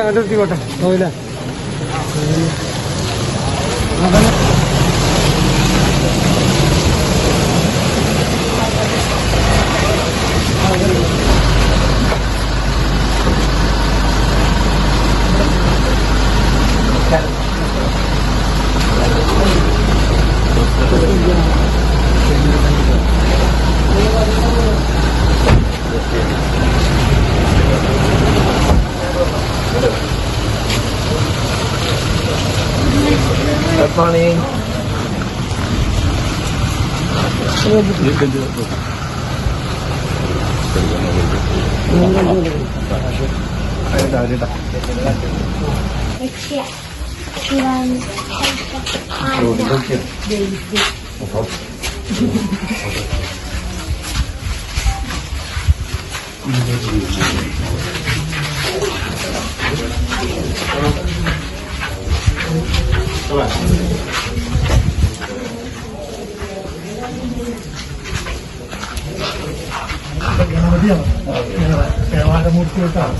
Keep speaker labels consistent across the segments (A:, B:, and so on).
A: അങ്ങോട്ട് എത്തിക്കോട്ടെ പോയില്ലേ?
B: But funny.
C: You can do it. Thank you. Shivan Arya
A: ദേവാലമൂർത്തിയായിട്ടാണ്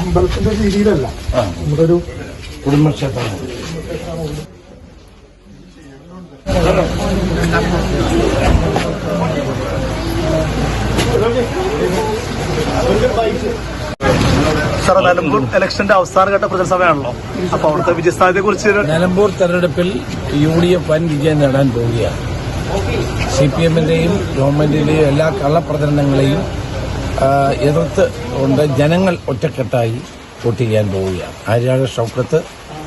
A: അമ്പലത്തിന്റെ രീതിയിലല്ല. നമ്മുടെ ഒരു
B: കുടുംബക്ഷേത്രം.
D: സാർ നിലമ്പൂർ ഇലക്ഷന്റെ അവസാനഘട്ട പ്രചരണസഭയാണല്ലോ അപ്പൊ അവിടുത്തെ വിജയസ്ഥാനത്തെ കുറിച്ച്
B: നിലമ്പൂർ തെരഞ്ഞെടുപ്പിൽ യു ഡി എഫ് വൻ വിജയം നേടാൻ പോവുകയാണ്. സി പി എമ്മിന്റെയും ഗവൺമെന്റിന്റെയും എല്ലാ കള്ളപ്രചരണങ്ങളെയും എതിർത്ത് കൊണ്ട് ജനങ്ങൾ ഒറ്റക്കെട്ടായി വോട്ട് ചെയ്യാൻ പോവുകയാണ്. ആര്യാട് ഷൗക്കത്ത്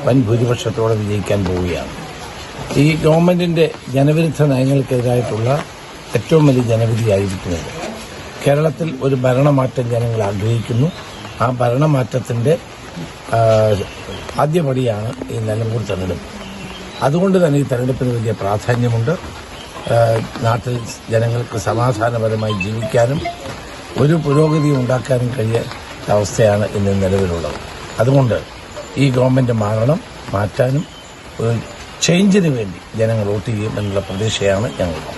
B: വൻ ഭൂരിപക്ഷത്തോടെ വിജയിക്കാൻ പോവുകയാണ്. ഈ ഗവൺമെന്റിന്റെ ജനവിരുദ്ധ നയങ്ങൾക്കെതിരായിട്ടുള്ള ഏറ്റവും വലിയ ജനവിധിയായിരിക്കുന്നത് കേരളത്തിൽ ഒരു ഭരണമാറ്റം ജനങ്ങൾ ആഗ്രഹിക്കുന്നു. ആ ഭരണമാറ്റത്തിന്റെ ആദ്യപടിയാണ് ഈ നിലമ്പൂർ തെരഞ്ഞെടുപ്പ്. അതുകൊണ്ട് തന്നെ ഈ തെരഞ്ഞെടുപ്പിന് വലിയ പ്രാധാന്യമുണ്ട്. നാട്ടിൽ ജനങ്ങൾക്ക് സമാധാനപരമായി ജീവിക്കാനും ഒരു പുരോഗതി ഉണ്ടാക്കാനും കഴിയാത്ത അവസ്ഥയാണ് ഇന്ന് നിലവിലുള്ളത്. അതുകൊണ്ട് ഈ ഗവൺമെന്റ് മാറണം മാറ്റാനും ഒരു ചേഞ്ചിന് വേണ്ടി ജനങ്ങൾ വോട്ട് ചെയ്യും എന്നുള്ള പ്രതീക്ഷയാണ് ഞങ്ങൾക്ക്.